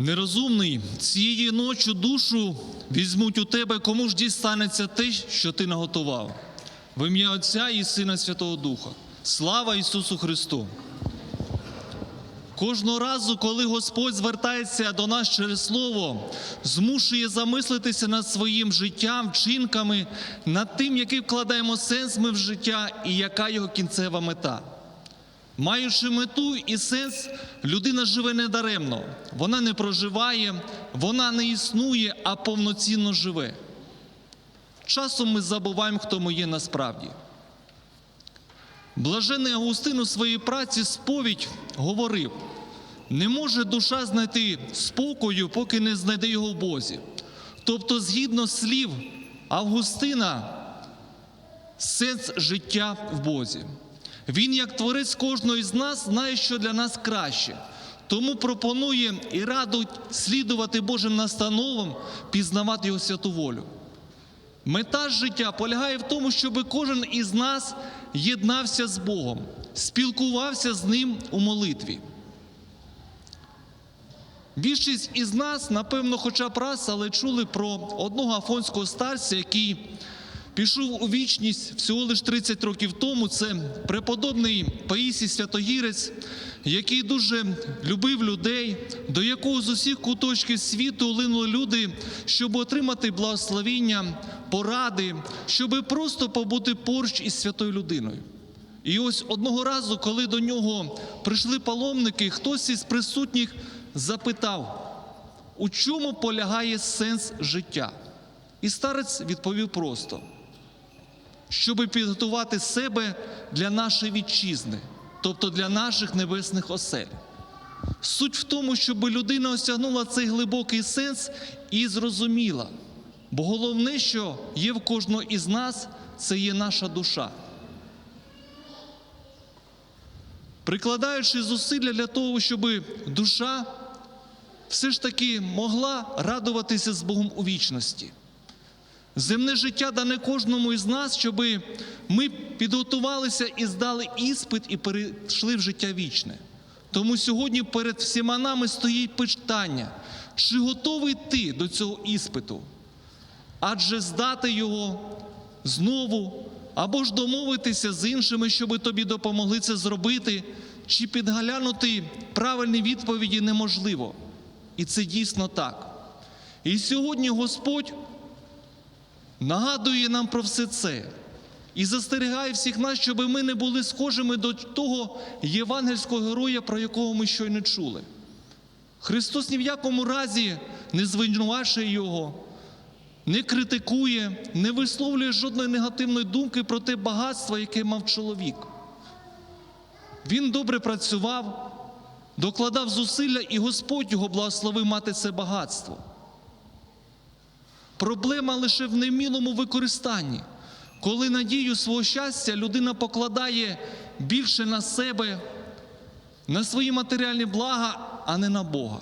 Нерозумний, цієї ночі душу візьмуть у тебе, кому ж дістанеться те, що ти наготував. В ім'я Отця і Сина Святого Духа. Слава Ісусу Христу! Кожного разу, коли Господь звертається до нас через Слово, змушує замислитися над своїм життям, вчинками, над тим, який вкладаємо сенс ми в життя і яка його кінцева мета. Маючи мету і сенс, людина живе недаремно. Вона не проживає, вона не існує, а повноцінно живе. Часом ми забуваємо, хто ми є насправді. Блажений Августин у своїй праці сповідь говорив: не може душа знайти спокою, поки не знайде його в Бозі. Тобто, згідно слів Августина, сенс життя в Бозі. Він, як творець кожного з нас, знає, що для нас краще. Тому пропонує і радить слідувати Божим настановам, пізнавати його святу волю. Мета життя полягає в тому, щоб кожен із нас єднався з Богом, спілкувався з Ним у молитві. Більшість із нас, напевно, хоча б раз, але чули про одного афонського старця, який пішов у вічність всього лише 30 років тому. Це преподобний Паїсій Святогірець, який дуже любив людей, до якого з усіх куточків світу линули люди, щоб отримати благословіння, поради, щоб просто побути поруч із святою людиною. І ось одного разу, коли до нього прийшли паломники, хтось із присутніх запитав, у чому полягає сенс життя? І старець відповів просто, щоб підготувати себе для нашої вітчизни, тобто для наших небесних осель. Суть в тому, щоб людина осягнула цей глибокий сенс і зрозуміла. Бо головне, що є в кожного із нас, це є наша душа. Прикладаючи зусилля для того, щоб душа все ж таки могла радуватися з Богом у вічності. Земне життя дане кожному із нас, щоб ми підготувалися і здали іспит і перейшли в життя вічне. Тому сьогодні перед всіма нами стоїть питання, чи готовий ти до цього іспиту? Адже здати його знову, або ж домовитися з іншими, щоб тобі допомогли це зробити, чи підглянути правильні відповіді неможливо. І це дійсно так. І сьогодні Господь нагадує нам про все це і застерігає всіх нас, щоб ми не були схожими до того євангельського героя, про якого ми щойно чули. Христос ні в якому разі не звинувачує Його, не критикує, не висловлює жодної негативної думки про те багатство, яке мав чоловік. Він добре працював, докладав зусилля, і Господь його благословив мати це багатство. Проблема лише в немілому використанні, коли надію свого щастя людина покладає більше на себе, на свої матеріальні блага, а не на Бога.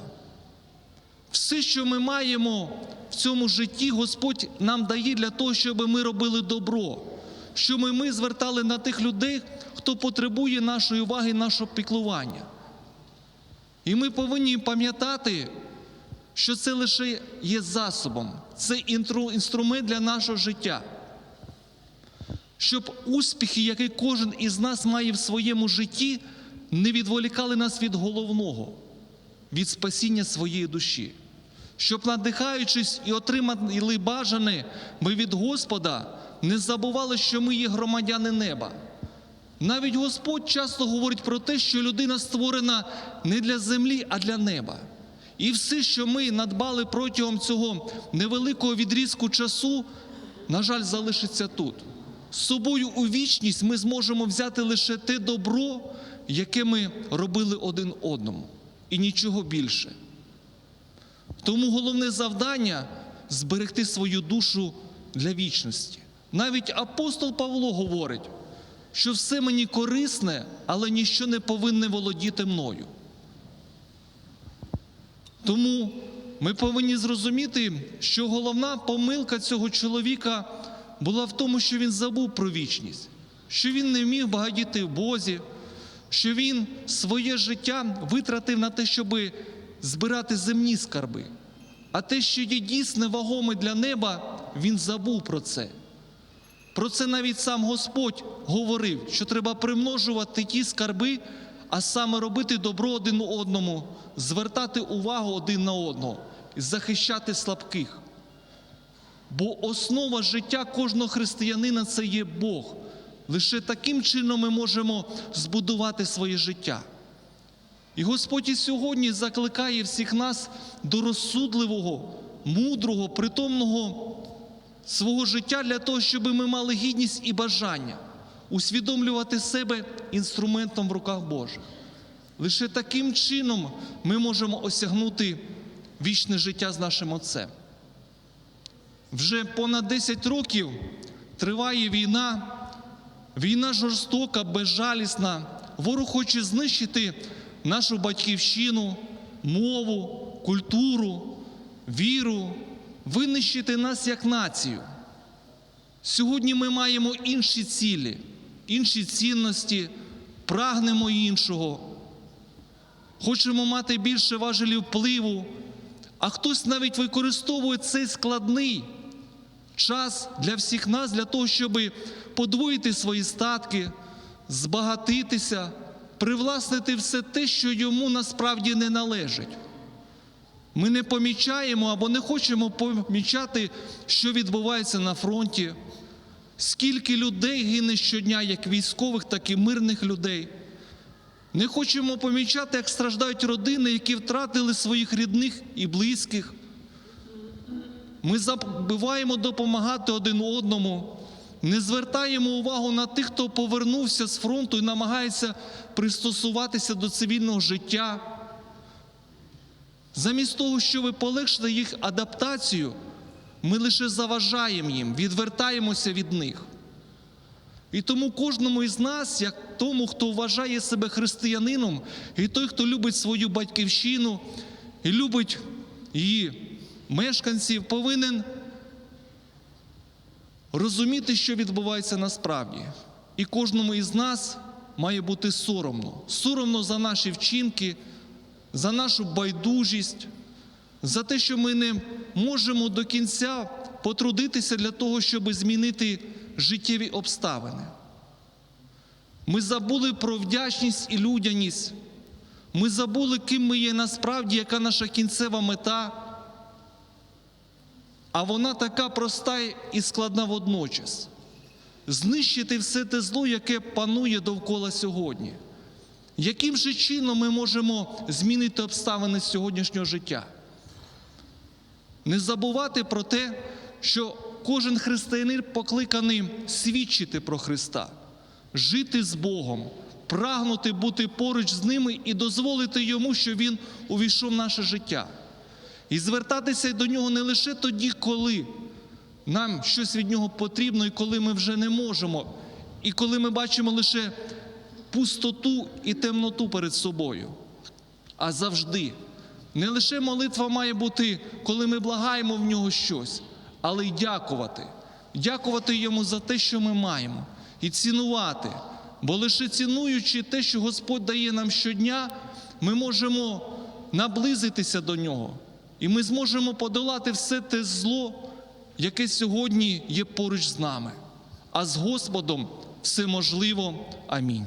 Все, що ми маємо в цьому житті, Господь нам дає для того, щоб ми робили добро, щоб ми звертали на тих людей, хто потребує нашої уваги, нашого піклування. І ми повинні пам'ятати, що це лише є засобом, це інструмент для нашого життя. Щоб успіхи, які кожен із нас має в своєму житті, не відволікали нас від головного, від спасіння своєї душі. Щоб, надихаючись і отримали бажане, ми від Господа не забували, що ми є громадяни неба. Навіть Господь часто говорить про те, що людина створена не для землі, а для неба. І все, що ми надбали протягом цього невеликого відрізку часу, на жаль, залишиться тут. З собою у вічність ми зможемо взяти лише те добро, яке ми робили один одному, і нічого більше. Тому головне завдання зберегти свою душу для вічності. Навіть апостол Павло говорить, що все мені корисне, але ніщо не повинне володіти мною. Тому ми повинні зрозуміти, що головна помилка цього чоловіка була в тому, що він забув про вічність, що він не вмів багатіти в Бозі, що він своє життя витратив на те, щоб збирати земні скарби. А те, що є дійсне вагоме для неба, він забув про це. Про це навіть сам Господь говорив, що треба примножувати ті скарби, а саме робити добро один одному, звертати увагу один на одного захищати слабких. Бо основа життя кожного християнина це є Бог. Лише таким чином ми можемо збудувати своє життя. І Господь і сьогодні закликає всіх нас до розсудливого, мудрого, притомного свого життя для того, щоб ми мали гідність і бажання усвідомлювати себе інструментом в руках Божих. Лише таким чином ми можемо осягнути вічне життя з нашим Отцем. Вже понад 10 років триває війна, війна жорстока, безжалісна. Ворог хоче знищити нашу батьківщину, мову, культуру, віру, винищити нас як націю. Сьогодні ми маємо інші цілі, інші цінності, прагнемо іншого. Хочемо мати більше важелів впливу, а хтось навіть використовує цей складний час для всіх нас, для того, щоб подвоїти свої статки, збагатитися, привласнити все те, що йому насправді не належить. Ми не помічаємо або не хочемо помічати, що відбувається на фронті, скільки людей гине щодня, як військових, так і мирних людей. Не хочемо помічати, як страждають родини, які втратили своїх рідних і близьких. Ми забуваємо допомагати один одному, не звертаємо увагу на тих, хто повернувся з фронту і намагається пристосуватися до цивільного життя. Замість того, щоб полегшити їх адаптацію, ми лише заважаємо їм, відвертаємося від них. І тому кожному із нас, як тому, хто вважає себе християнином, і той, хто любить свою батьківщину і любить її мешканців, повинен розуміти, що відбувається насправді. І кожному із нас має бути соромно. Соромно за наші вчинки, за нашу байдужість, за те, що ми не можемо до кінця потрудитися для того, щоб змінити життєві обставини. Ми забули про вдячність і людяність. Ми забули, ким ми є насправді, яка наша кінцева мета. А вона така проста і складна водночас. Знищити все те зло, яке панує довкола сьогодні. Яким же чином ми можемо змінити обставини сьогоднішнього життя? Не забувати про те, що кожен християнин покликаний свідчити про Христа, жити з Богом, прагнути бути поруч з ними і дозволити йому, щоб він увійшов в наше життя. І звертатися до нього не лише тоді, коли нам щось від нього потрібно, і коли ми вже не можемо, і коли ми бачимо лише пустоту і темноту перед собою, а завжди. Не лише молитва має бути, коли ми благаємо в нього щось, але й дякувати. Дякувати йому за те, що ми маємо, і цінувати. Бо лише цінуючи те, що Господь дає нам щодня, ми можемо наблизитися до нього. І ми зможемо подолати все те зло, яке сьогодні є поруч з нами. А з Господом все можливо. Амінь.